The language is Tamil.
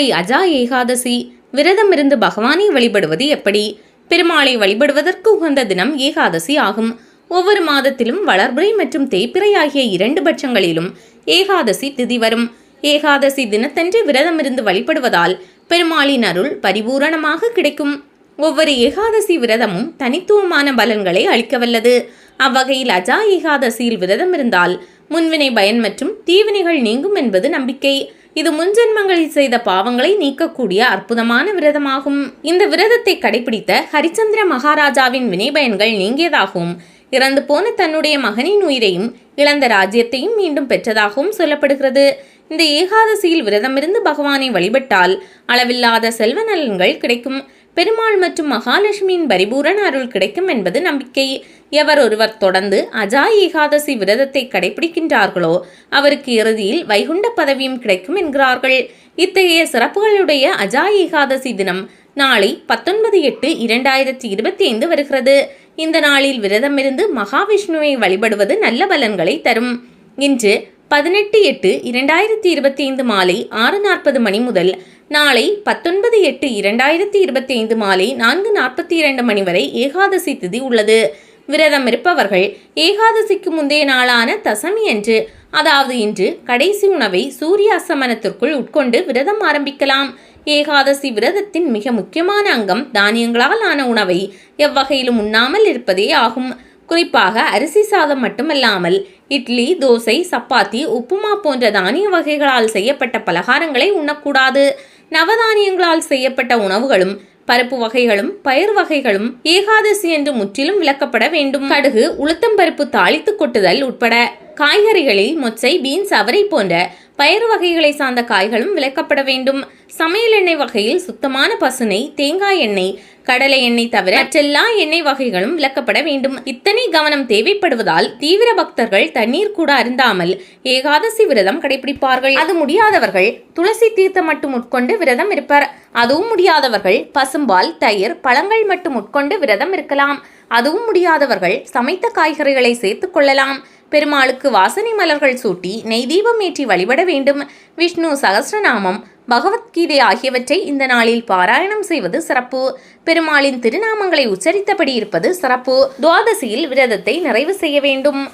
நாளை அஜா ஏகாதசி. விரதம் இருந்து பகவானை வழிபடுவது எப்படி? பெருமாளை வழிபடுவதற்கு உகந்த தினம் ஏகாதசி ஆகும். ஒவ்வொரு மாதத்திலும் வளர்பிறை மற்றும் தேய்பிறை ஆகிய இரண்டு பட்சங்களிலும் ஏகாதசி திதி வரும். ஏகாதசி தினத்தன்று விரதம் இருந்து வழிபடுவதால் பெருமாளின் அருள் பரிபூரணமாக கிடைக்கும். ஒவ்வொரு ஏகாதசி விரதமும் தனித்துவமான பலன்களை அளிக்கவல்லது. அவ்வகையில் அஜா ஏகாதசியில் விரதம் இருந்தால் முன்வினை பயன் மற்றும் தீவினைகள் நீங்கும் என்பது நம்பிக்கை. இது முன்ஜென்மங்களில் செய்த பாவங்களை நீக்கக்கூடிய அற்புதமான விரதமாகும். இந்த விரதத்தை கடைபிடித்த ஹரிச்சந்திர மகாராஜாவின் வினைபயன்கள் நீங்கியதாகவும் இறந்து போன தன்னுடைய மகனின் உயிரையும் இழந்த ராஜ்யத்தையும் மீண்டும் பெற்றதாகவும் சொல்லப்படுகிறது. இந்த ஏகாதசியில் விரதமிருந்து பகவானை வழிபட்டால் அளவில்லாத செல்வ நலன்கள் கிடைக்கும். பெருமாள் மற்றும் மகாலட்சுமியின் பரிபூரண அருள் கிடைக்கும் என்பது நம்பிக்கை. எவர் ஒருவர் தொடர்ந்து அஜா ஏகாதசி விரதத்தை கடைபிடிக்கின்றார்களோ அவருக்கு இறுதியில் வைகுண்ட பதவியும் கிடைக்கும் என்கிறார்கள். இத்தகைய சிறப்புகளுடைய அஜா ஏகாதசி தினம் நாளை பத்தொன்பது எட்டு இரண்டாயிரத்தி இருபத்தி ஐந்து வருகிறது. இந்த நாளில் விரதமிருந்து மகாவிஷ்ணுவை வழிபடுவது நல்ல பலன்களை தரும். இன்று பதினெட்டு எட்டு இரண்டாயிரத்தி இருபத்தி ஐந்து மாலை ஆறு நாற்பது மணி முதல் நாளை பத்தொன்பது எட்டு இரண்டாயிரத்தி இருபத்தி ஐந்து மாலை நான்கு நாற்பத்தி இரண்டு மணி வரை ஏகாதசி திதி உள்ளது. விரதம் இருப்பவர்கள் ஏகாதசிக்கு முந்தைய நாளான தசமி அன்று அதாவது இன்று கடைசி உணவை சூரிய அஸ்தமனத்திற்குள் உட்கொண்டு விரதம் ஆரம்பிக்கலாம். ஏகாதசி விரதத்தின் மிக முக்கியமான அங்கம் தானியங்களால் ஆன உணவை எவ்வகையிலும் உண்ணாமல் இருப்பதே ஆகும். குறிப்பாக அரிசி சாதம் மட்டுமல்லாமல் இட்லி தோசை சப்பாத்தி உப்புமா போன்ற தானிய வகைகளால் செய்யப்பட்ட பலகாரங்களை உண்ணக்கூடாது. நவதானியங்களால் செய்யப்பட்ட உணவுகளும் பருப்பு வகைகளும் பயிர் வகைகளும் ஏகாதசி என்று முற்றிலும் விளக்கப்பட வேண்டும். கடுகு உளுத்தம்பருப்பு தாளித்து கொட்டுதல் உட்பட. காய்கறிகளில் மொச்சை பீன்ஸ் அவரை போன்ற பயறு வகைகளை சார்ந்த காய்களும் விளக்கப்பட வேண்டும். சமையல் எண்ணெய் வகையில் சுத்தமான பசுனை தேங்காய் எண்ணெய் கடலை எண்ணெய் தவிர மற்றெல்லா எண்ணெய் வகைகளும் விளக்கப்பட வேண்டும். இத்தனை கவனம் தேவைப்படுவதால் தீவிர பக்தர்கள் தண்ணீர் கூட அருந்தாமல் ஏகாதசி விரதம் கடைபிடிப்பார்கள். அது முடியாதவர்கள் துளசி தீர்த்தம் மட்டும் உட்கொண்டு விரதம் இருப்பர். அதுவும் முடியாதவர்கள் பசும்பால் தயிர் பழங்கள் மட்டும் உட்கொண்டு விரதம் இருக்கலாம். அதுவும் முடியாதவர்கள் சமைத்த காய்கறிகளை சேர்த்துக் கொள்ளலாம். பெருமாளுக்கு வாசனை மலர்கள் சூட்டி நெய் தீபம் ஏற்றி வழிபட வேண்டும். விஷ்ணு சகசிரநாமம் பகவத்கீதை ஆகியவற்றை இந்த நாளில் பாராயணம் செய்வது சிறப்பு. பெருமாளின் திருநாமங்களை உச்சரித்தபடி இருப்பது சிறப்பு. துவாதசியில் விரதத்தை நிறைவு செய்ய வேண்டும்.